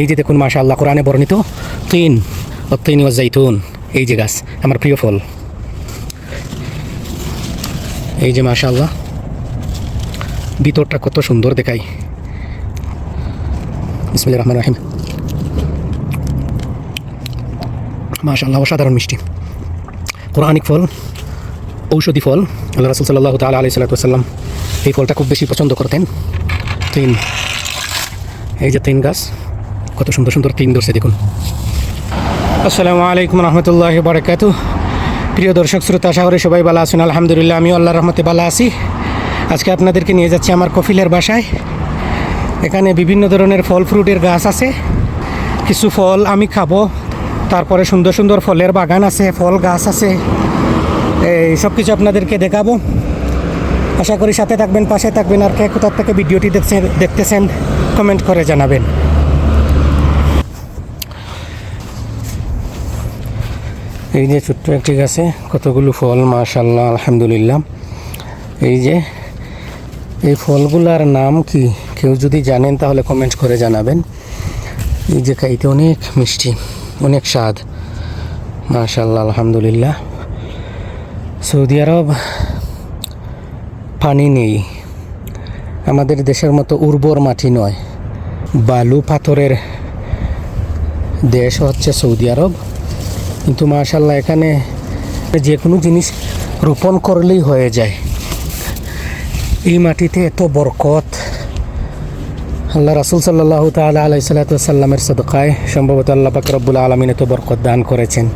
এই যে দেখুন মাশা আল্লাহ কোরআনে বর্ণিত তিন ও তিন ও জাইতুন এই যে গাছ, আমার প্রিয় ফল। এই যে মাশা আল্লাহ ভিতরটা কত সুন্দর দেখাই। বিসমিল্লাহির রহমানির রহিম। মাশাআল্লাহ, অসাধারণ মিষ্টি। কোরআনিক ফল, ঔষধি ফল, আল্লাহ রাসুল সাল্লাহ তালা আলি সাল্লাম এই ফলটা খুব বেশি পছন্দ করতেন। তিন, এই যে তিন গাছ কত সুন্দর সুন্দর তিন ধরছে, দেখুন। আসসালামু আলাইকুম রহমতুল্লাহ বারাকাত প্রিয় দর্শক, শ্রোতা, আশা করি সবাই ভালো আছেন। আলহামদুলিল্লাহ আমি আল্লাহ রহমতে ভালো আছি। আজকে আপনাদেরকে নিয়ে যাচ্ছি আমার কফিলের বাসায়। এখানে বিভিন্ন ধরনের ফল ফ্রুটের গাছ আছে। কিছু ফল আমি খাব। তারপরে সুন্দর সুন্দর ফলের বাগান আছে, ফল গাছ আছে। এই সব কিছু আপনাদেরকে দেখাবো। আশা করি সাথে থাকবেন, পাশে থাকবেন, আর কে কোথার থেকে ভিডিওটি দেখছেন দেখতেছেন, কমেন্ট করে জানাবেন। এই যে ছোট্ট একটি গাছে কতগুলো ফল মাশাল্লাহ আলহামদুলিল্লাহ। এই যে, এই ফলগুলার নাম কি? কেউ যদি জানেন তাহলে কমেন্ট করে জানাবেন। এই যে খাইতে অনেক মিষ্টি, অনেক স্বাদ। মাশাল্লাহ আলহামদুলিল্লাহ। সৌদি আরব পানি নেই। আমাদের দেশের মতো উর্বর মাটি নয়। বালু পাথরের দেশ হচ্ছে সৌদি আরব। কিন্তু মাশাল্লাহ এখানে যে কোনো জিনিস রোপণ করলেই হয়ে যায়। এই মাটিতে এত বরকত। আল্লাহ রাসুল সাল্লাহ তালা আলাই সাল্লাতামের সদকায় সম্ভবত আল্লাহ পাক রব্বুল আলমিন এত বরকত দান করেছেন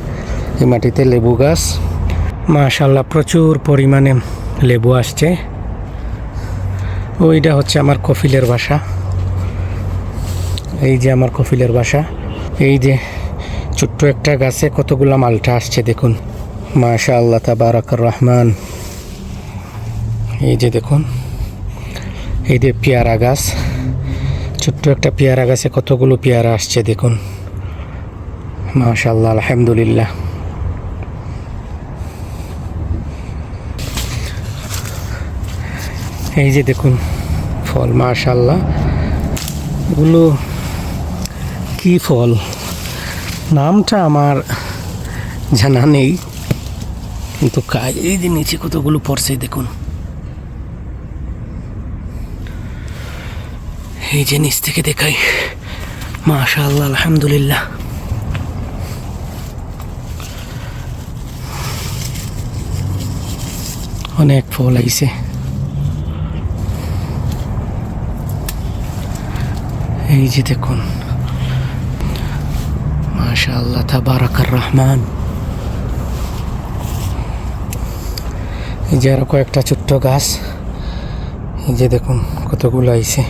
এই মাটিতে লেবু গাছ। মাশাল্লাহ প্রচুর পরিমাণে লেবু আসছে। ওইটা হচ্ছে আমার কফিলের বাসা। এই যে আমার কফিলের বাসা। এই যে ছোট্ট একটা গাছে কতগুলো মালটা আসছে দেখুন। মাশা আল্লাহ তাবারাকর রহমান। এই যে দেখুন, এই যে পেয়ারা গাছ। ছোট্ট একটা পেয়ারা গাছে কতগুলো পেয়ারা আসছে দেখুন। মাশাল্লাহ আলহামদুলিল্লাহ। এই যে দেখুন, ফল মাশাল্লাহ এগুলো কি ফল? নামটা আমার জানা নেই, কিন্তু কাজ, এই যে নিচে কতগুলো পড়ছে দেখুন। এই যে নিচ থেকে দেখাই মাশাল্লাহ আলহামদুলিল্লাহ। অনেক ফল আইছে। এই যে দেখুন। মাশাআল্লাহ তাবারাকার রহমান এই যে আরও কয়েকটা ছোট্ট গাছ, এই যে দেখুন কতগুলো আইছে।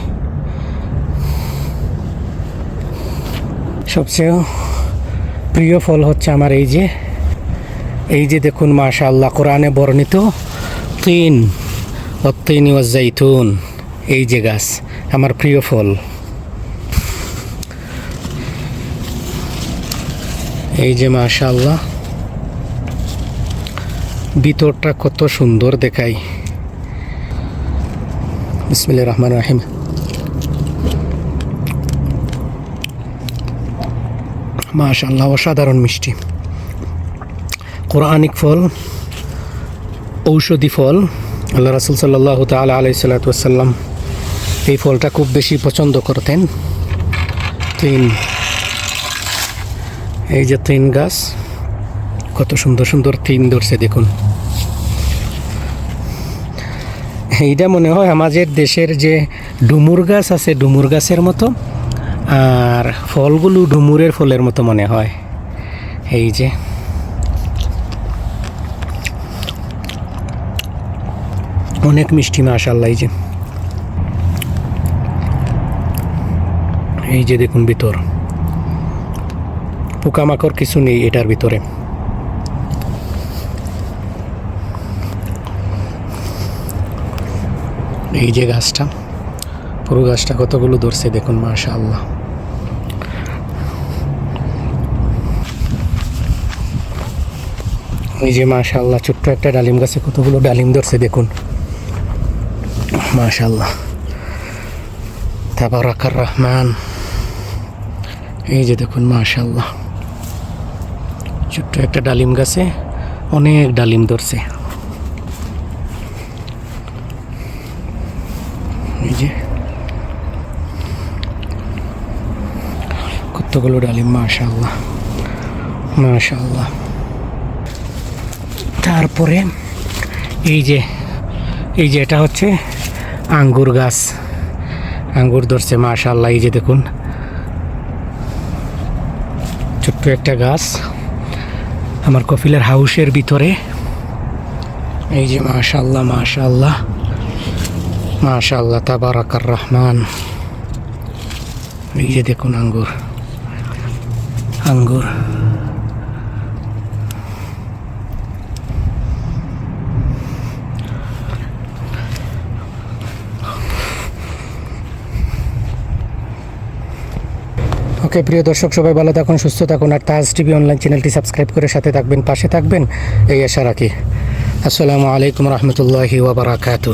সবচেয়ে প্রিয় ফল হচ্ছে আমার এই যে এই যে দেখুন মাশাআল্লাহ, কোরআনে বর্ণিত তিন, অত্তিন জাইতুন এই যে গাছ, আমার প্রিয় ফল। এই যে মাশাআল্লাহ, ভিতরটা কত সুন্দর দেখাই। বিসমিল্লাহির রহমানির রহিম। মাশাআল্লাহ, অসাধারণ মিষ্টি। কোরআনিক ফল, ঔষধি ফল, আল্লাহ রাসুল সাল্লাহ তালা আলাই সাল্লাতাম এই ফলটা খুব বেশি পছন্দ করতেন। তিন এই যে তিন গাছ, কত সুন্দর সুন্দর তিন ধরছে দেখুন। এইটা মনে হয় আমাদের দেশের যে ডুমুর গাছ আছে, ডুমুর গাছের মতো, আর ফলগুলো ডুমুরের ফলের মতো মনে হয়। এই যে। অনেক মিষ্টি মাশাল্লাহ এই যে। এই যে দেখুন ভিতর। পোকামাকড় কিছু নেই এটার ভিতরে। এই যে গাছটা, পুরো গাছটা কতগুলো ধরছে দেখুন মাশা আল্লাহ এই যে মাশা আল্লাহ ছোট্ট একটা ডালিম গাছে কতগুলো ডালিম ধরছে দেখুন। মাশা আল্লাহ তাবারাকার রহমান। এই যে দেখুন মাশাল্লাহ ছোট্ট একটা ডালিম গাছে অনেক ডালিম ধরছে। এই যে। কতগুলো ডালিম মাশাল্লাহ মাশাল্লাহ তারপরে এই যে এই যে এটা হচ্ছে আঙ্গুর গাছ। আঙ্গুর ধরছে মাশাল্লাহ এই যে দেখুন। ছোট্ট একটা গাছ। আমার কফিলের হাউসের ভিতরে। এই যে মাশাল্লাহ মাশাল্লাহ মাশাল্লাহ তাবারাকার রহমান। এই যে দেখুন আঙ্গুর। আঙ্গুর। ওকে, প্রিয় দর্শক, সবাই ভালো থাকুন, সুস্থ থাকুন, আর তাজ টিভি অনলাইন চ্যানেলটি সাবস্ক্রাইব করে সাথে থাকবেন, পাশে থাকবেন, এই আশা রাখি। আসসালামু আলাইকুম রহমতুল্লাহি ওবরাকাতু